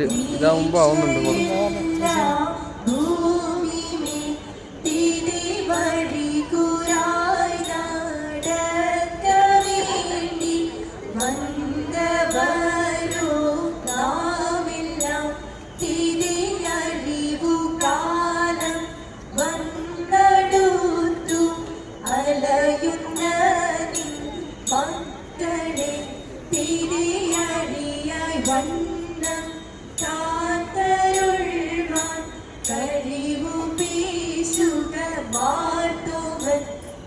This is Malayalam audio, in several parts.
ഒരു ഇതാവുമ്പോ ആവുന്നുണ്ട് കുറച്ച്. അലയുന്ന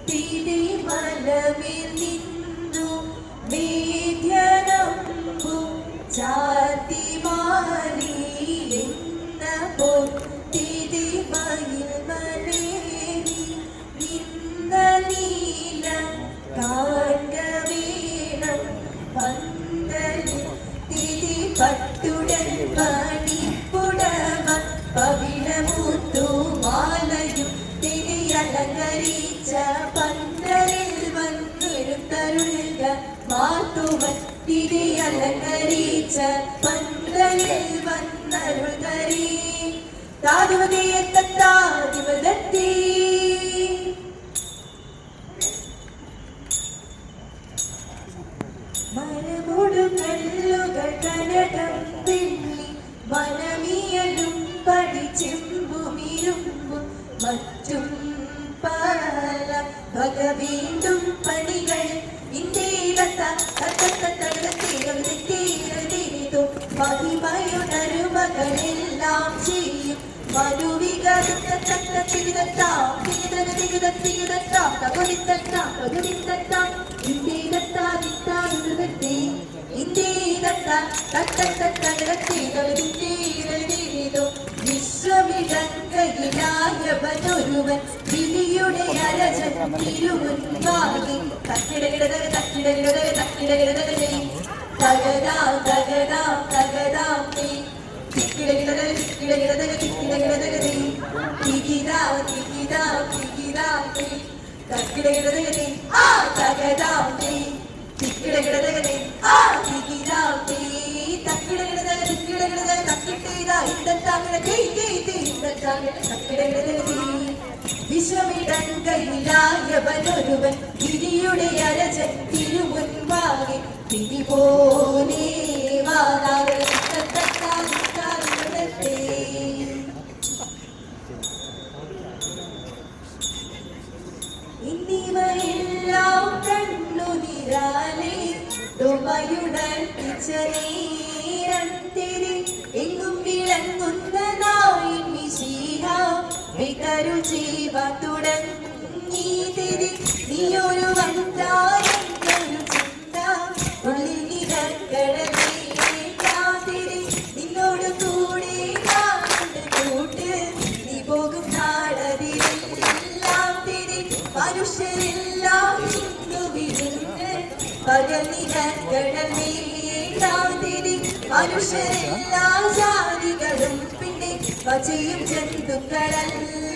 മാർത്തുവൻ തിരിമലമിൽ മാത്തുവൻ തിരി അലങ്കരിച്ച പന്തലിൽ വന്നരുൾകരീ താതുവതയെ തത്താതിവതത്തി മരമോടു കല്ലുകൾ കനകം വെള്ളി വനമിയലും പടിച്ചെമ്പുമിരുമ്പും മറ്റും പല. വക വീണ്ടും പണികൾ ഇന്ത്യയിലത്ത മഹിമയുണരുമകളെല്ലാം ചെയ്യും മനുവികരുത്ത ചക്ര തിരുതത്താം തിരുതക തിരുതത്തിരുതത്താം തകുലിത്തത്താം തകുലിത്തത്താം ഇന്ത്യയിലത്താതിത്താതിരുതത്തെ ഇന്ത്യയിലത്താ തട്ടത്തട്ടകത്തെ തകുലിത്തേരോ വിശ്വമിടങ്കയിലായവനൊരുവൻ தக்கிடகிடதகதி தக்கிட்டீரா இந்த தாங்கிட தீ தீ தீ இந்த தாங்கிட தக்கிடகிடதகதி വിശ്വമിടങ്കയിലായവനൊരുവൻ വിധിയുടെ തിരുമുൻപാകെ പിടിപോനേ വാതാവേ ഇന്നിവയെല്ലാം കണ്ണുതിരാലേ തുമയുടൻ തിരി എങ്ങും വിളങ്ങുന്നതായി മിശിഹ. വികരു ജീവ മനുഷ്യരെല്ലാം വിരുന്ന് പകൽ നിരക്കടലേക്കാതിരി മനുഷ്യരെല്ലാ ജാതികളും പിന്നെ വചയും ജന്തുക്കളല്ലോ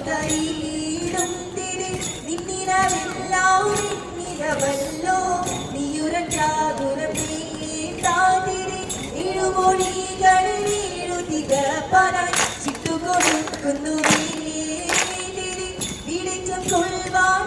തരീടും തിരി നിന്നിരവെല്ലാം നിന്നിരവല്ലോ നീയുരണ്ടാകുരം താതിരി ഇഴുമൊഴികളിൽ വീഴുതിക പറാൻ ചിട്ടുകൊടുക്കുന്നു വിളിച്ചം കൊള്ളുവാൻ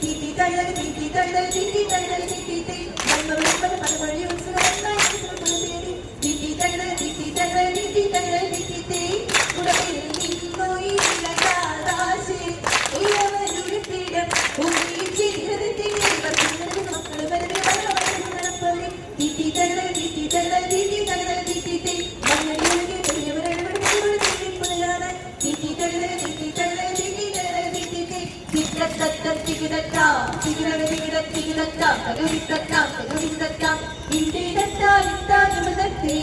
ti ti ti ti ti ti ti ti ti ti ti ti ti ti ti ഭഗവിന്ദത്താം ഭഗവിന്ദത്താം ഇന്ത്യയിലെത്താൻ ഇത്താ നിമിതത്തേ